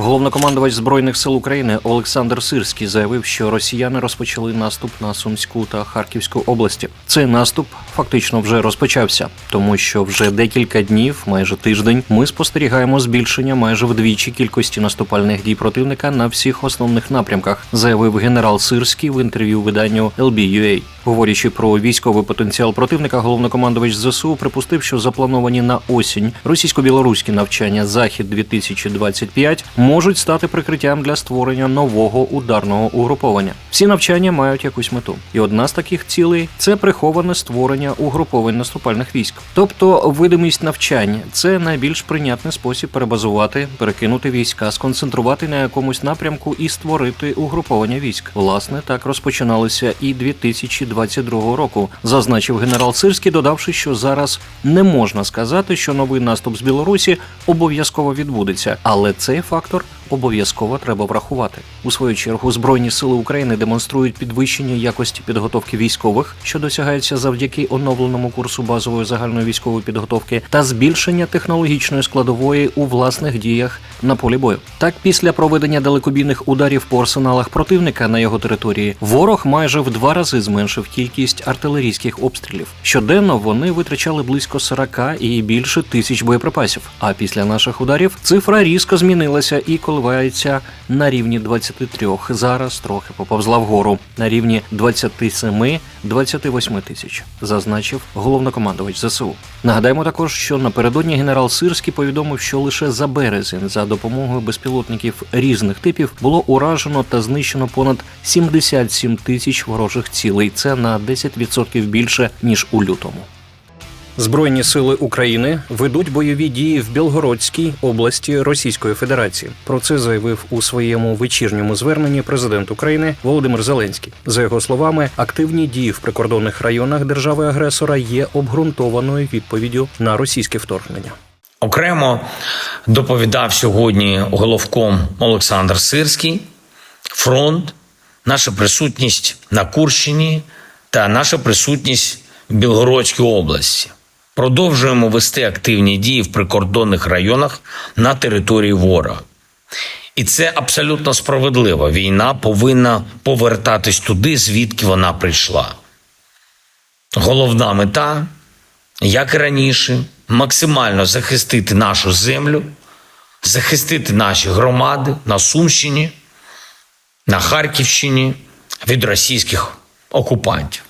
Головнокомандувач збройних сил України Олександр Сирський заявив, що росіяни розпочали наступ на Сумську та Харківську області. Цей наступ фактично вже розпочався, тому що вже декілька днів, майже тиждень, ми спостерігаємо збільшення майже вдвічі кількості наступальних дій противника на всіх основних напрямках, заявив генерал Сирський в інтерв'ю виданню LBUA. Говорячи про військовий потенціал противника, головнокомандувач ЗСУ припустив, що заплановані на осінь російсько-білоруські навчання Захід 2025 можуть стати прикриттям для створення нового ударного угруповання. Всі навчання мають якусь мету, і одна з таких цілей це приховане створення угруповань наступальних військ. Тобто, видимість навчань це найбільш прийнятний спосіб перебазувати, перекинути війська, сконцентрувати на якомусь напрямку і створити угруповання військ. Власне, так розпочиналися і 2022 року, зазначив генерал Сирський, додавши, що зараз не можна сказати, що новий наступ з Білорусі обов'язково відбудеться, але цей фактор обов'язково треба врахувати. У свою чергу збройні сили України демонструють підвищення якості підготовки військових, що досягається завдяки оновленому курсу базової загальної військової підготовки, та збільшення технологічної складової у власних діях на полі бою. Так, після проведення далекобійних ударів по арсеналах противника на його території, ворог майже в два рази зменшив кількість артилерійських обстрілів. Щоденно вони витрачали близько 40 і більше тисяч боєприпасів. А після наших ударів цифра різко змінилася і коливається на рівні 23. Зараз трохи поповзла вгору на рівні 27-28 тисяч, зазначив головнокомандувач ЗСУ. Нагадаємо також, що напередодні генерал Сирський повідомив, що лише за березень за допомогою безпілотників різних типів було уражено та знищено понад 77 тисяч ворожих цілей. Це на 10% більше ніж у лютому. Збройні сили України ведуть бойові дії в Білгородській області Російської Федерації. Про це заявив у своєму вечірньому зверненні президент України Володимир Зеленський. За його словами, активні дії в прикордонних районах держави-агресора є обґрунтованою відповіддю на російське вторгнення. Окремо доповідав сьогодні головком Олександр Сирський, фронт, наша присутність на Курщині та наша присутність в Білгородській області. Продовжуємо вести активні дії в прикордонних районах на території ворога. І це абсолютно справедливо. Війна повинна повертатись туди, звідки вона прийшла. Головна мета як і раніше, максимально захистити нашу землю, захистити наші громади на Сумщині, на Харківщині від російських окупантів.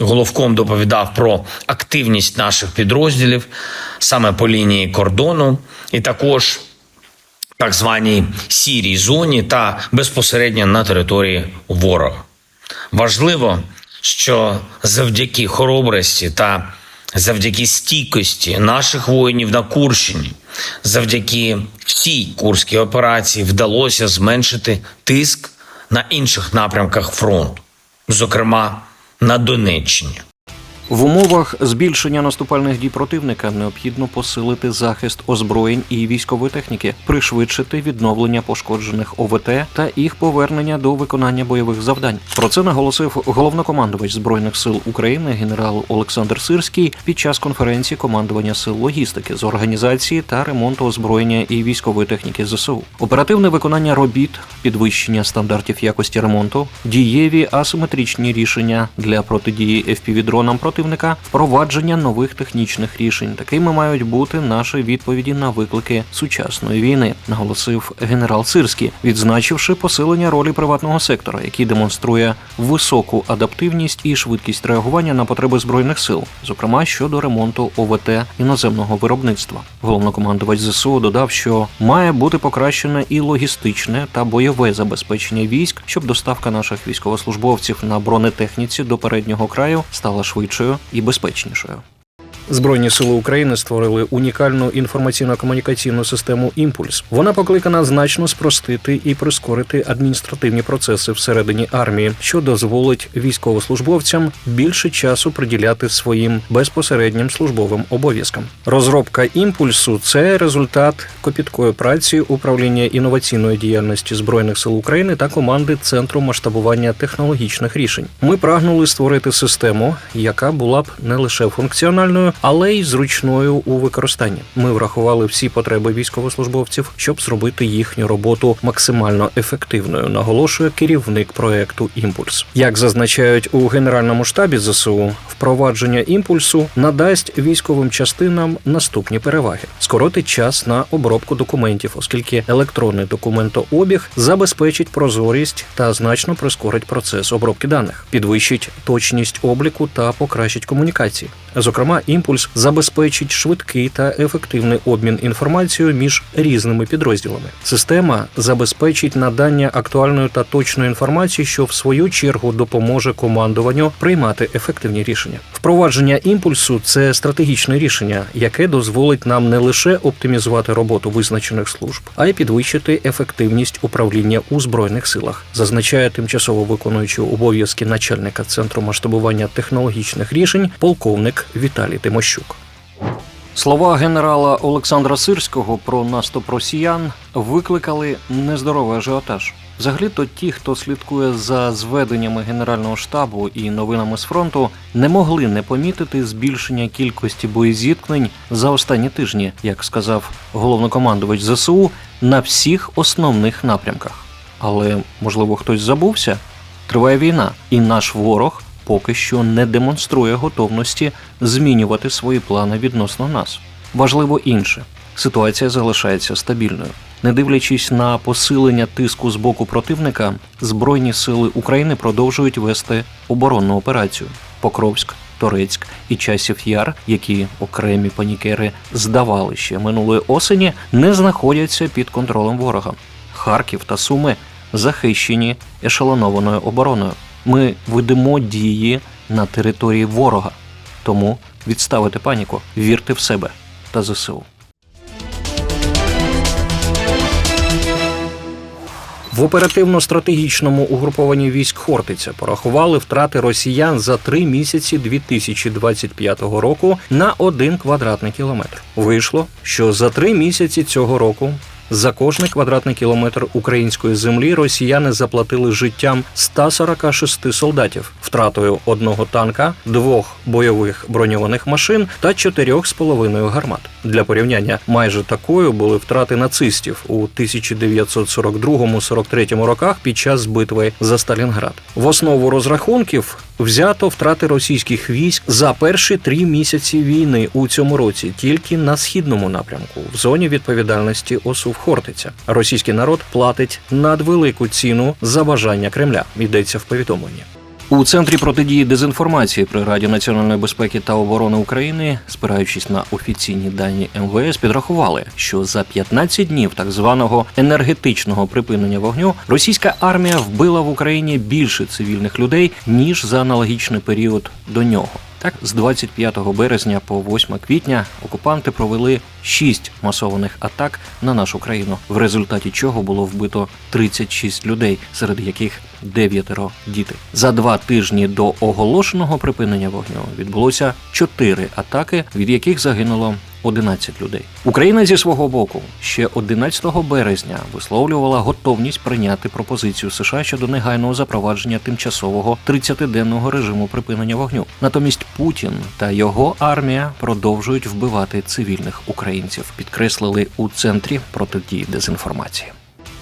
Головком доповідав про активність наших підрозділів саме по лінії кордону, і також так званій сірій зоні та безпосередньо на території ворога. Важливо, що завдяки хоробрості та завдяки стійкості наших воїнів на Курщині, завдяки всій курській операції вдалося зменшити тиск на інших напрямках фронту, зокрема на Донеччині. В умовах збільшення наступальних дій противника необхідно посилити захист озброєнь і військової техніки, пришвидшити відновлення пошкоджених ОВТ та їх повернення до виконання бойових завдань. Про це наголосив головнокомандувач збройних сил України генерал Олександр Сирський під час конференції командування сил логістики з організації та ремонту озброєння і військової техніки ЗСУ. Оперативне виконання робіт, підвищення стандартів якості ремонту, дієві асиметричні рішення для протидії FPV-дронам противника, впровадження нових технічних рішень. Такими мають бути наші відповіді на виклики сучасної війни, наголосив генерал Сирський, відзначивши посилення ролі приватного сектора, який демонструє високу адаптивність і швидкість реагування на потреби збройних сил, зокрема щодо ремонту ОВТ іноземного виробництва. Головнокомандувач ЗСУ додав, що має бути покращене і логістичне та бойове забезпечення військ, щоб доставка наших військовослужбовців на бронетехніці до переднього краю стала швидшою і безпечнішою. Збройні сили України створили унікальну інформаційно-комунікаційну систему Імпульс. Вона покликана значно спростити і прискорити адміністративні процеси всередині армії, що дозволить військовослужбовцям більше часу приділяти своїм безпосереднім службовим обов'язкам. Розробка імпульсу це результат копіткої праці управління інноваційної діяльності збройних сил України та команди Центру масштабування технологічних рішень. Ми прагнули створити систему, яка була б не лише функціональною, але й зручною у використанні. Ми врахували всі потреби військовослужбовців, щоб зробити їхню роботу максимально ефективною. Наголошує керівник проекту Імпульс. Як зазначають у генеральному штабі ЗСУ, впровадження імпульсу надасть військовим частинам наступні переваги: скоротить час на обробку документів, оскільки електронний документообіг забезпечить прозорість та значно прискорить процес обробки даних, підвищить точність обліку та покращить комунікації. Зокрема, імпульс забезпечить швидкий та ефективний обмін інформацією між різними підрозділами. Система забезпечить надання актуальної та точної інформації, що в свою чергу допоможе командуванню приймати ефективні рішення. Впровадження імпульсу це стратегічне рішення, яке дозволить нам не лише оптимізувати роботу визначених служб, а й підвищити ефективність управління у збройних силах, зазначає тимчасово виконуючий обов'язки начальника центру масштабування технологічних рішень полковник Віталій Тимощук. Слова генерала Олександра Сирського про наступ росіян викликали нездоровий ажіотаж. Взагалі, то ті, хто слідкує за зведеннями Генерального штабу і новинами з фронту, не могли не помітити збільшення кількості боєзіткнень за останні тижні, як сказав головнокомандувач ЗСУ, на всіх основних напрямках. Але можливо хтось забувся. Триває війна, і наш ворог поки що не демонструє готовності змінювати свої плани відносно нас. Важливо інше. Ситуація залишається стабільною. Не дивлячись на посилення тиску з боку противника, Збройні сили України продовжують вести оборонну операцію. Покровськ, Торецьк і Часів Яр, які окремі панікери здавали ще минулої осені, не знаходяться під контролем ворога. Харків та Суми захищені ешелонованою обороною. Ми ведемо дії на території ворога. Тому відставити паніку, вірте в себе та ЗСУ. В оперативно-стратегічному угрупованні військ Хортиця порахували втрати росіян за три місяці 2025 року на один квадратний кілометр. Вийшло, що за три місяці цього року за кожний квадратний кілометр української землі росіяни заплатили життям 146 солдатів, втратою одного танка, двох бойових броньованих машин та чотирьох з половиною гармат. Для порівняння майже такою були втрати нацистів у 1942-43 роках під час битви за Сталінград. В основу розрахунків взято втрати російських військ за перші три місяці війни у цьому році тільки на східному напрямку, в зоні відповідальності ОСУ Хортиця. Російський народ платить надвелику ціну за бажання Кремля. Йдеться в повідомленні. У центрі протидії дезінформації при Раді національної безпеки та оборони України, спираючись на офіційні дані МВС, підрахували, що за 15 днів так званого енергетичного припинення вогню російська армія вбила в Україні більше цивільних людей ніж за аналогічний період до нього. Так, з 25 березня по 8 квітня окупанти провели шість масованих атак на нашу країну, в результаті чого було вбито 36 людей, серед яких дев'ятеро діти. За два тижні до оголошеного припинення вогню відбулося чотири атаки, від яких загинуло 11 людей. Україна зі свого боку ще 11 березня висловлювала готовність прийняти пропозицію США щодо негайного запровадження тимчасового 30-денного режиму припинення вогню. Натомість Путін та його армія продовжують вбивати цивільних українців, підкреслили у центрі протидії дезінформації.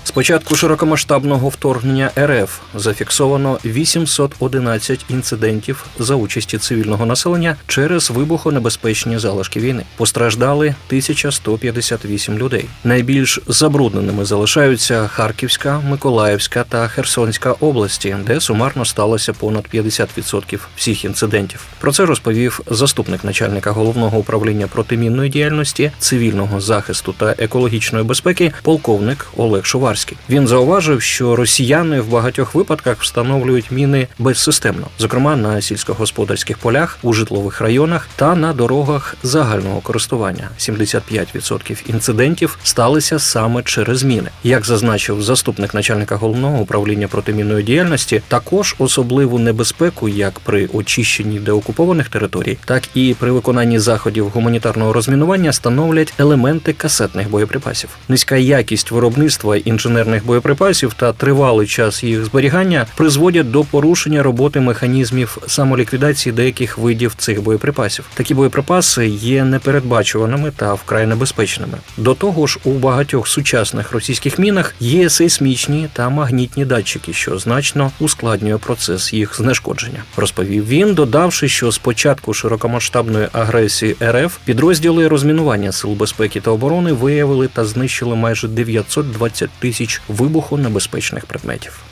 З початку широкомасштабного вторгнення РФ зафіксовано 811 інцидентів за участі цивільного населення через вибухонебезпечні залишки війни. Постраждали 1158 людей. Найбільш забрудненими залишаються Харківська, Миколаївська та Херсонська області, де сумарно сталося понад 50% всіх інцидентів. Про це розповів заступник начальника головного управління протимінної діяльності, цивільного захисту та екологічної безпеки, полковник Олег Шуварський. Він зауважив, що росіяни в багатьох випадках встановлюють міни безсистемно, зокрема на сільськогосподарських полях, у житлових районах та на дорогах загального користування. 75% інцидентів сталися саме через міни. Як зазначив заступник начальника головного управління протимінної діяльності, також особливу небезпеку, як при очищенні деокупованих територій, так і при виконанні заходів гуманітарного розмінування становлять елементи касетних боєприпасів. Низька якість виробництва інженерів інженерних боєприпасів та тривалий час їх зберігання призводять до порушення роботи механізмів самоліквідації деяких видів цих боєприпасів. Такі боєприпаси є непередбачуваними та вкрай небезпечними. До того ж, у багатьох сучасних російських мінах є сейсмічні та магнітні датчики, що значно ускладнює процес їх знешкодження. Розповів він, додавши, що з початку широкомасштабної агресії РФ підрозділи розмінування сил безпеки та оборони виявили та знищили майже 920 тисяч вибухонебезпечних предметів.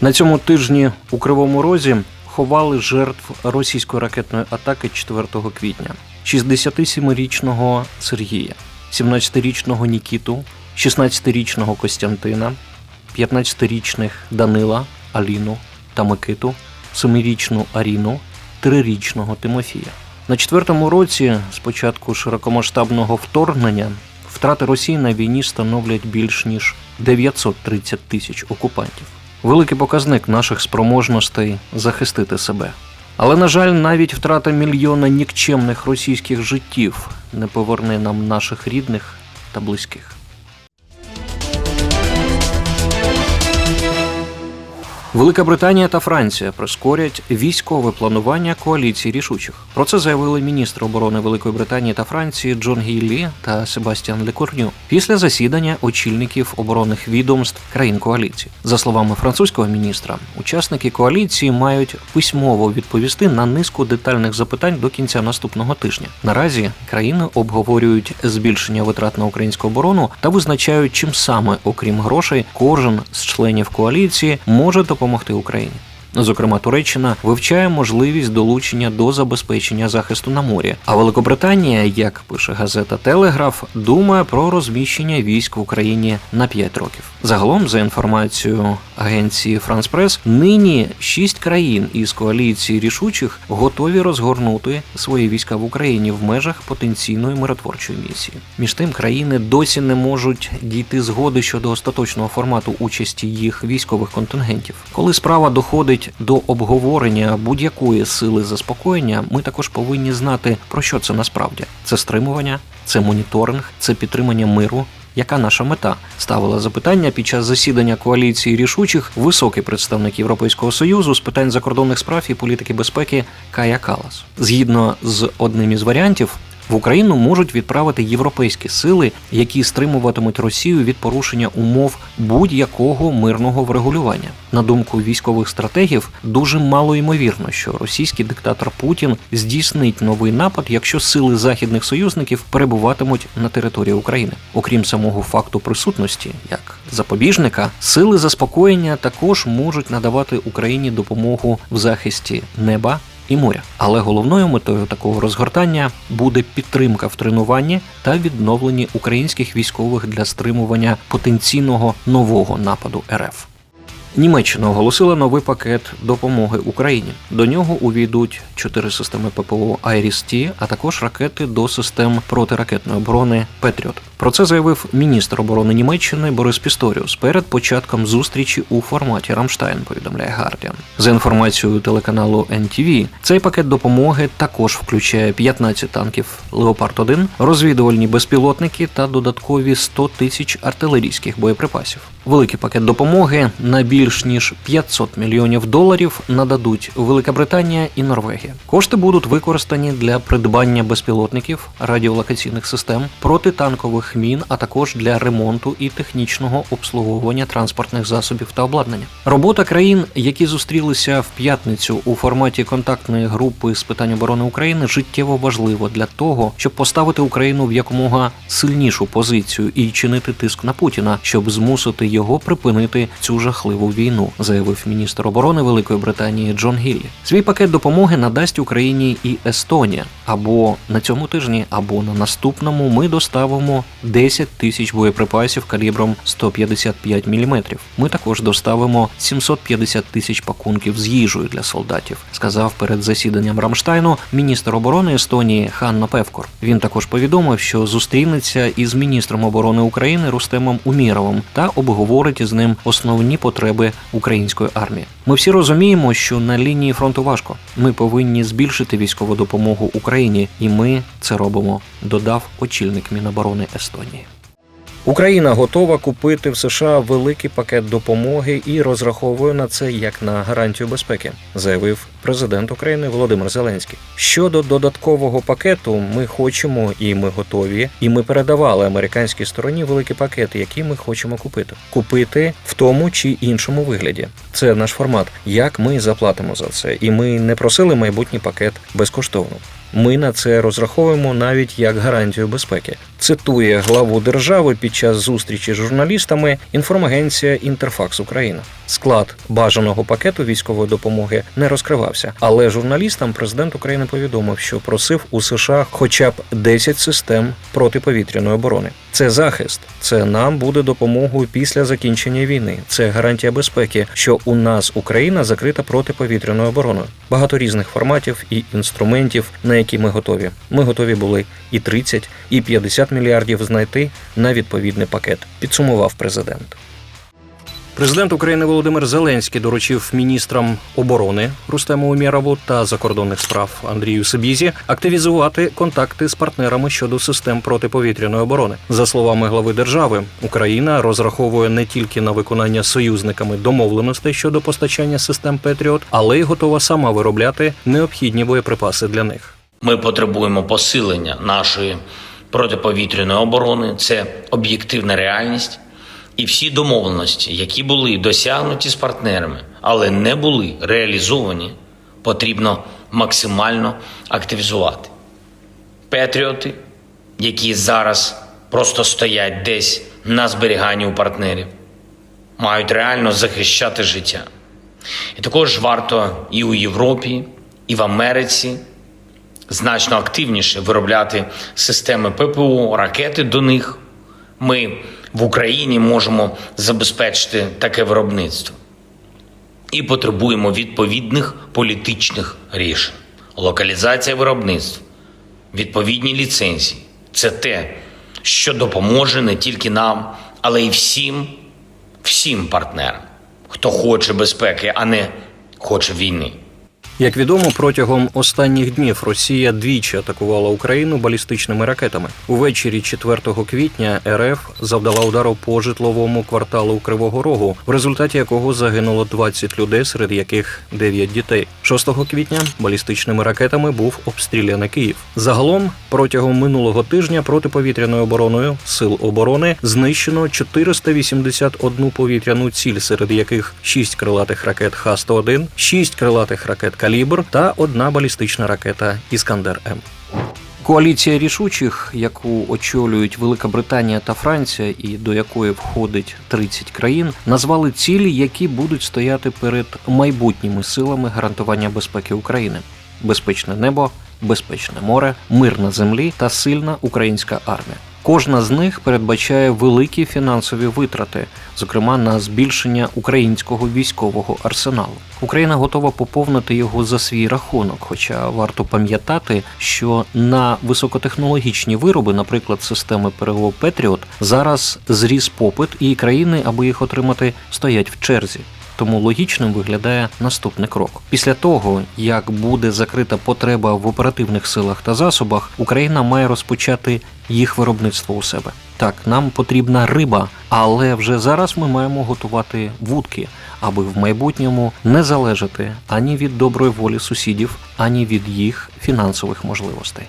На цьому тижні у Кривому Розі ховали жертв російської ракетної атаки 4 квітня: 67-річного Сергія, 17-річного Нікіту, 16-річного Костянтина, 15-річних Данила, Аліну та Микиту, 7-річну Аріну, 3-річного Тимофія. На четвертому році, з початку широкомасштабного вторгнення, втрати Росії на війні становлять більш ніж 930 тисяч окупантів. Великий показник наших спроможностей захистити себе. Але, на жаль, навіть втрата мільйона нікчемних російських життів не поверне нам наших рідних та близьких. Велика Британія та Франція прискорять військове планування коаліції рішучих. Про це заявили міністри оборони Великої Британії та Франції Джон Гіллі та Себастьян Лекорню після засідання очільників оборонних відомств країн коаліції. За словами французького міністра, учасники коаліції мають письмово відповісти на низку детальних запитань до кінця наступного тижня. Наразі країни обговорюють збільшення витрат на українську оборону та визначають, чим саме, окрім грошей, кожен з членів коаліції може допомогти Україні. Зокрема, Туреччина вивчає можливість долучення до забезпечення захисту на морі. А Великобританія, як пише газета Телеграф, думає про розміщення військ в Україні на 5 років. Загалом, за інформацією агенції France Press, нині шість країн із коаліції рішучих готові розгорнути свої війська в Україні в межах потенційної миротворчої місії. Між тим, країни досі не можуть дійти згоди щодо остаточного формату участі їх військових контингентів. Коли справа доходить до обговорення будь-якої сили заспокоєння, ми також повинні знати про що це насправді: це стримування, це моніторинг, це підтримання миру. Яка наша мета ставила запитання під час засідання коаліції рішучих високий представник Європейського союзу з питань закордонних справ і політики безпеки Кая Калас. Згідно з одним із варіантів, в Україну можуть відправити європейські сили, які стримуватимуть Росію від порушення умов будь-якого мирного врегулювання. На думку військових стратегів, дуже мало ймовірно, що російський диктатор Путін здійснить новий напад, якщо сили західних союзників перебуватимуть на території України. Окрім самого факту присутності, як запобіжника, сили заспокоєння також можуть надавати Україні допомогу в захисті неба і моря. Але головною метою такого розгортання буде підтримка в тренуванні та відновленні українських військових для стримування потенційного нового нападу РФ. Німеччина оголосила новий пакет допомоги Україні. До нього увійдуть чотири системи ППО «Айріс-Т», а також ракети до систем протиракетної оборони Петріот. Про це заявив міністр оборони Німеччини Борис Пісторіус перед початком зустрічі у форматі Рамштайн. Повідомляє Гардіан. За інформацією телеканалу NTV, цей пакет допомоги також включає 15 танків Леопард 1 розвідувальні безпілотники та додаткові 100 тисяч артилерійських боєприпасів. Великий пакет допомоги на більш ніж 500 мільйонів доларів нададуть Велика Британія і Норвегія. Кошти будуть використані для придбання безпілотників, радіолокаційних систем, протитанкових мін, а також для ремонту і технічного обслуговування транспортних засобів та обладнання. Робота країн, які зустрілися в п'ятницю у форматі контактної групи з питань оборони України, життєво важлива для того, щоб поставити Україну в якомога сильнішу позицію і чинити тиск на Путіна, щоб змусити його припинити цю жахливу війну, заявив міністр оборони Великої Британії Джон Гіллі. Свій пакет допомоги надасть Україні і Естонія. Або на цьому тижні, або на наступному ми доставимо 10 тисяч боєприпасів калібром 155 мм. Ми також доставимо 750 тисяч пакунків з їжею для солдатів, сказав перед засіданням Рамштайну міністр оборони Естонії Ханна Певкор. Він також повідомив, що зустрінеться із міністром оборони України Рустемом Уміровим та обговорить із ним основні потреби української армії. Ми всі розуміємо, що на лінії фронту важко. Ми повинні збільшити військову допомогу Україні, і ми це робимо. Додав очільник Міноборони Естонії. Україна готова купити в США великий пакет допомоги і розраховує на це як на гарантію безпеки, заявив президент України Володимир Зеленський. Щодо додаткового пакету, ми хочемо і ми готові, і ми передавали американській стороні великий пакет, який ми хочемо купити. Купити в тому чи іншому вигляді. Це наш формат. Як ми заплатимо за це? І ми не просили майбутній пакет безкоштовно. Ми на це розраховуємо навіть як гарантію безпеки. Цитує главу держави під час зустрічі з журналістами інформагенція Інтерфакс Україна. Склад бажаного пакету військової допомоги не розкривався, але журналістам президент України повідомив, що просив у США хоча б 10 систем протиповітряної оборони. Це захист, це нам буде допомогою після закінчення війни. Це гарантія безпеки, що у нас Україна закрита протиповітряною обороною. Багато різних форматів і інструментів, на які ми готові. Ми готові були і 30, і 50 мільярдів знайти на відповідний пакет. Підсумував президент. Президент України Володимир Зеленський доручив міністрам оборони Рустему Умєрову та закордонних справ Андрію Сибізі активізувати контакти з партнерами щодо систем протиповітряної оборони. За словами глави держави, Україна розраховує не тільки на виконання союзниками домовленостей щодо постачання систем Петріот, але й готова сама виробляти необхідні боєприпаси для них. Ми потребуємо посилення нашої протиповітряної оборони. Це об'єктивна реальність. І всі домовленості, які були досягнуті з партнерами, але не були реалізовані, потрібно максимально активізувати. Петріоти, які зараз просто стоять десь на зберіганні у партнерів, мають реально захищати життя. І також варто і у Європі, і в Америці значно активніше виробляти системи ППО, ракети до них. Ми в Україні можемо забезпечити таке виробництво і потребуємо відповідних політичних рішень. Локалізація виробництва, відповідні ліцензії це те, що допоможе не тільки нам, але й всім, всім партнерам, хто хоче безпеки, а не хоче війни. Як відомо, протягом останніх днів Росія двічі атакувала Україну балістичними ракетами. Увечері 4 квітня РФ завдала удару по житловому кварталу Кривого Рогу, в результаті якого загинуло 20 людей, серед яких 9 дітей. 6 квітня балістичними ракетами був обстріляний Київ. Загалом протягом минулого тижня протиповітряною обороною сил оборони знищено 481 повітряну ціль, серед яких 6 крилатих ракет Х-101, 6 крилатих ракет Калібр та одна балістична ракета Іскандер М. Коаліція рішучих, яку очолюють Велика Британія та Франція, і до якої входить 30 країн, назвали цілі, які будуть стояти перед майбутніми силами гарантування безпеки України: безпечне небо, безпечне море, мир на землі та сильна українська армія. Кожна з них передбачає великі фінансові витрати, зокрема на збільшення українського військового арсеналу. Україна готова поповнити його за свій рахунок. Хоча варто пам'ятати, що на високотехнологічні вироби, наприклад, системи ПРО Петріот, зараз зріс попит, і країни, аби їх отримати, стоять в черзі. Тому логічним виглядає наступний крок. Після того, як буде закрита потреба в оперативних силах та засобах, Україна має розпочати їх виробництво у себе. Так, нам потрібна риба, але вже зараз ми маємо готувати вудки, аби в майбутньому не залежати ані від доброї волі сусідів, ані від їх фінансових можливостей.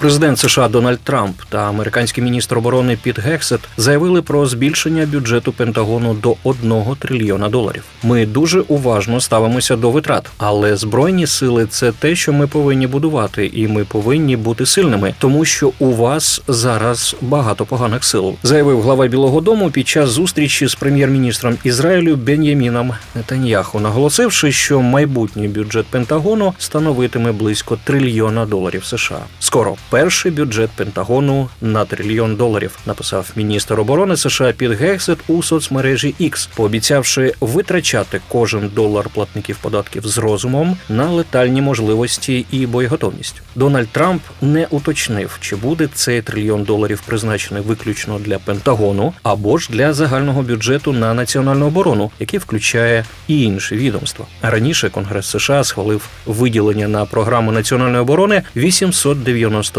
Президент США Дональд Трамп та американський міністр оборони Піт Гексет заявили про збільшення бюджету Пентагону до 1 трильйона доларів. Ми дуже уважно ставимося до витрат, але збройні сили це те, що ми повинні будувати, і ми повинні бути сильними, тому що у вас зараз багато поганих сил, заявив глава Білого Дому під час зустрічі з прем'єр-міністром Ізраїлю Бен'яміном Нетаньяху, наголосивши, що майбутній бюджет Пентагону становитиме близько трильйона доларів США. Скоро перший бюджет Пентагону на трильйон доларів, написав міністр оборони США Піт Гексет у соцмережі X, пообіцявши витрачати кожен долар платників податків з розумом на летальні можливості і боєготовність. Дональд Трамп не уточнив, чи буде цей трильйон доларів призначений виключно для Пентагону або ж для загального бюджету на національну оборону, який включає і інші відомства. Раніше Конгрес США схвалив виділення на програму національної оборони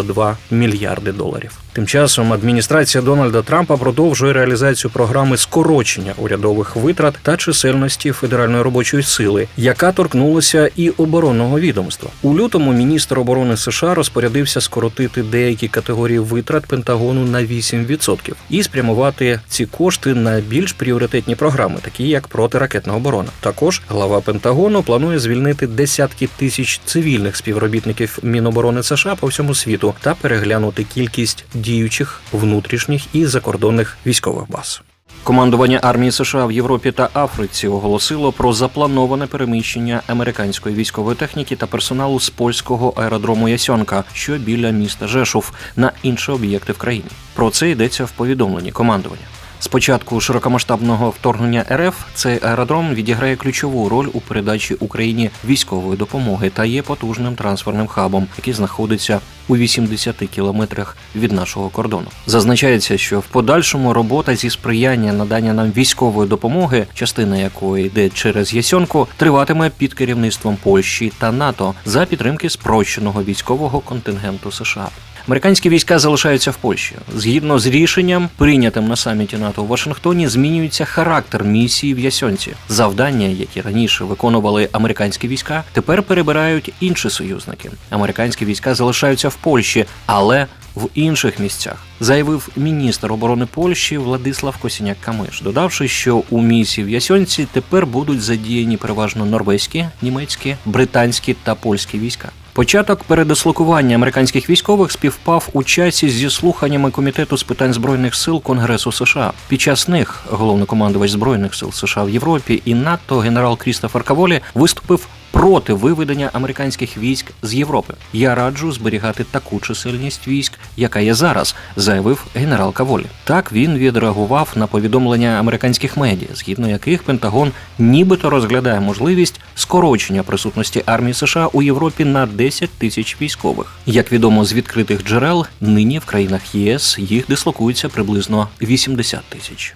892 мільярди доларів. Тим часом адміністрація Дональда Трампа продовжує реалізацію програми скорочення урядових витрат та чисельності федеральної робочої сили, яка торкнулася і оборонного відомства. У лютому міністр оборони США розпорядився скоротити деякі категорії витрат Пентагону на 8% і спрямувати ці кошти на більш пріоритетні програми, такі як протиракетна оборона. Також глава Пентагону планує звільнити десятки тисяч цивільних співробітників Міноборони США по всьому світу та переглянути кількість діючих внутрішніх і закордонних військових баз. Командування армії США в Європі та Африці оголосило про заплановане переміщення американської військової техніки та персоналу з польського аеродрому Ясьонка, що біля міста Жешув, на інші об'єкти в країні. Про це йдеться в повідомленні командування. З початку широкомасштабного вторгнення РФ цей аеродром відіграє ключову роль у передачі Україні військової допомоги та є потужним трансферним хабом, який знаходиться у 80 кілометрах від нашого кордону. Зазначається, що в подальшому робота зі сприяння надання нам військової допомоги, частина якої йде через Ясьонку, триватиме під керівництвом Польщі та НАТО за підтримки спрощеного військового контингенту США. Американські війська залишаються в Польщі. Згідно з рішенням, прийнятим на саміті НАТО у Вашингтоні, змінюється характер місії в Ясьонці. Завдання, які раніше виконували американські війська, тепер перебирають інші союзники. Американські війська залишаються в Польщі, але в інших місцях заявив міністр оборони Польщі Владислав Косіняк Камиш, додавши, що у місії в Ясьонці тепер будуть задіяні переважно норвезькі, німецькі, британські та польські війська. Початок передислокування американських військових співпав у часі зі слуханнями комітету з питань збройних сил Конгресу США. Під час них головнокомандувач збройних сил США в Європі і НАТО генерал Крістофер Каволі виступив проти виведення американських військ з Європи. Я раджу зберігати таку чисельність військ, яка є зараз, заявив генерал Каволі. Так він відреагував на повідомлення американських медіа, згідно яких Пентагон нібито розглядає можливість скорочення присутності армії США у Європі на 10 тисяч військових. Як відомо з відкритих джерел, нині в країнах єС їх дислокується приблизно 80 тисяч.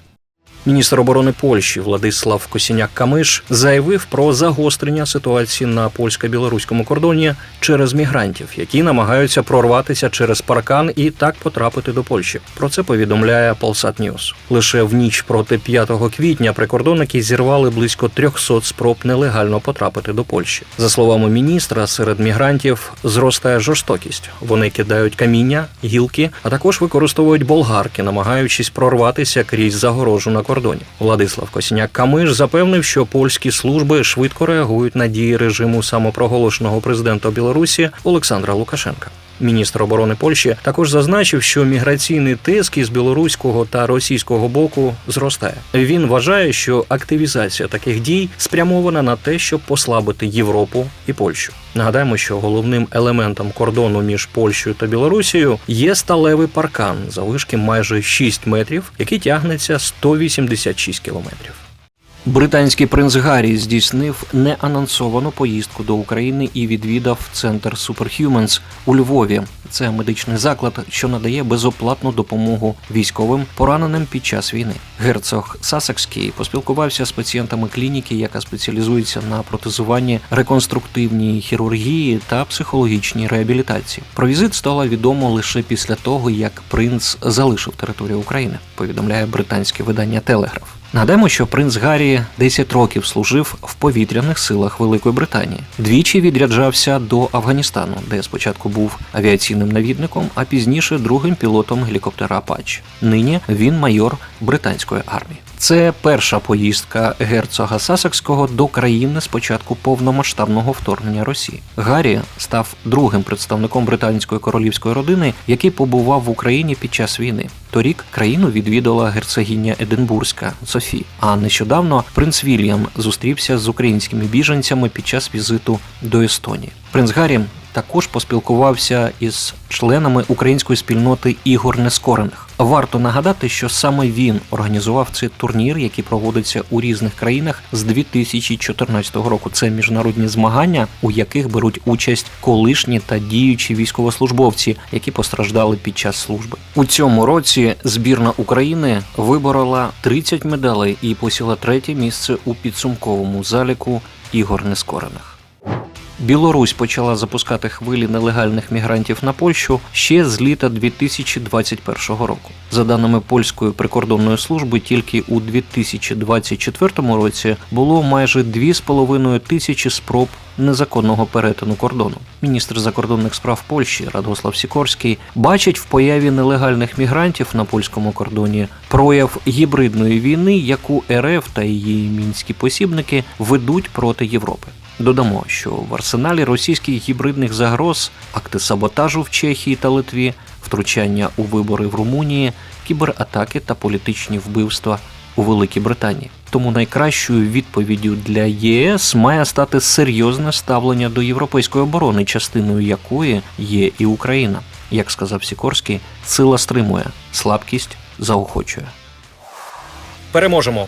Міністр оборони Польщі Владислав Косіняк Камиш заявив про загострення ситуації на польсько-білоруському кордоні через мігрантів, які намагаються прорватися через паркан і так потрапити до Польщі. Про це повідомляє Полсат Ньюс. Лише в ніч проти 5 квітня прикордонники зірвали близько 300 спроб нелегально потрапити до Польщі. За словами міністра, серед мігрантів зростає жорстокість. Вони кидають каміння, гілки, а також використовують болгарки, намагаючись прорватися крізь загорожу на кордоні. Владислав Косіняк Камиш запевнив, що польські служби швидко реагують на дії режиму самопроголошеного президента Білорусі Олександра Лукашенка. Міністр оборони Польщі також зазначив, що міграційний тиск із білоруського та російського боку зростає. Він вважає, що активізація таких дій спрямована на те, щоб послабити Європу і Польщу. Нагадаємо, що головним елементом кордону між Польщею та Білорусією є сталевий паркан завишки майже 6 метрів, який тягнеться 186 кілометрів. Британський принц Гаррі здійснив неанонсовану поїздку до України і відвідав центр Superhumans у Львові. Це медичний заклад, що надає безоплатну допомогу військовим пораненим під час війни. Герцог Сасекський поспілкувався з пацієнтами клініки, яка спеціалізується на протезуванні, реконструктивній хірургії та психологічній реабілітації. Про візит стало відомо лише після того, як принц залишив територію України. Повідомляє британське видання Телеграф. Нагадаємо, що принц Гаррі 10 років служив в повітряних силах Великої Британії. Двічі відряджався до Афганістану, де спочатку був авіаційним навідником, а пізніше другим пілотом гелікоптера Апач. Нині він майор британської армії. Це перша поїздка герцога Сасекського до країни з початку повномасштабного вторгнення Росії. Гаррі став другим представником британської королівської родини, який побував в Україні під час війни. Торік країну відвідала герцогиня Единбурзька Софі. А нещодавно принц Вільям зустрівся з українськими біженцями під час візиту до Естонії. Принц Гаррі також поспілкувався із членами української спільноти ігор нескорених. Варто нагадати, що саме він організував цей турнір, який проводиться у різних країнах з 2014 року. Це міжнародні змагання, у яких беруть участь колишні та діючі військовослужбовці, які постраждали під час служби. У цьому році збірна України виборола 30 медалей і посіла третє місце у підсумковому заліку ігор нескорених. Білорусь почала запускати хвилі нелегальних мігрантів на Польщу ще з літа 2021 року. За даними польської прикордонної служби, тільки у 2024 році було майже 2,5 тисячі спроб незаконного перетину кордону. Міністр закордонних справ Польщі Радослав Сікорський бачить в появі нелегальних мігрантів на польському кордоні прояв гібридної війни, яку РФ та її мінські посібники ведуть проти Європи. Додамо, що в арсеналі російських гібридних загроз акти саботажу в Чехії та Литві, втручання у вибори в Румунії, кібератаки та політичні вбивства у Великій Британії. Тому найкращою відповіддю для ЄС має стати серйозне ставлення до європейської оборони, частиною якої є і Україна. Як сказав Сікорський, сила стримує, слабкість заохочує. Переможемо.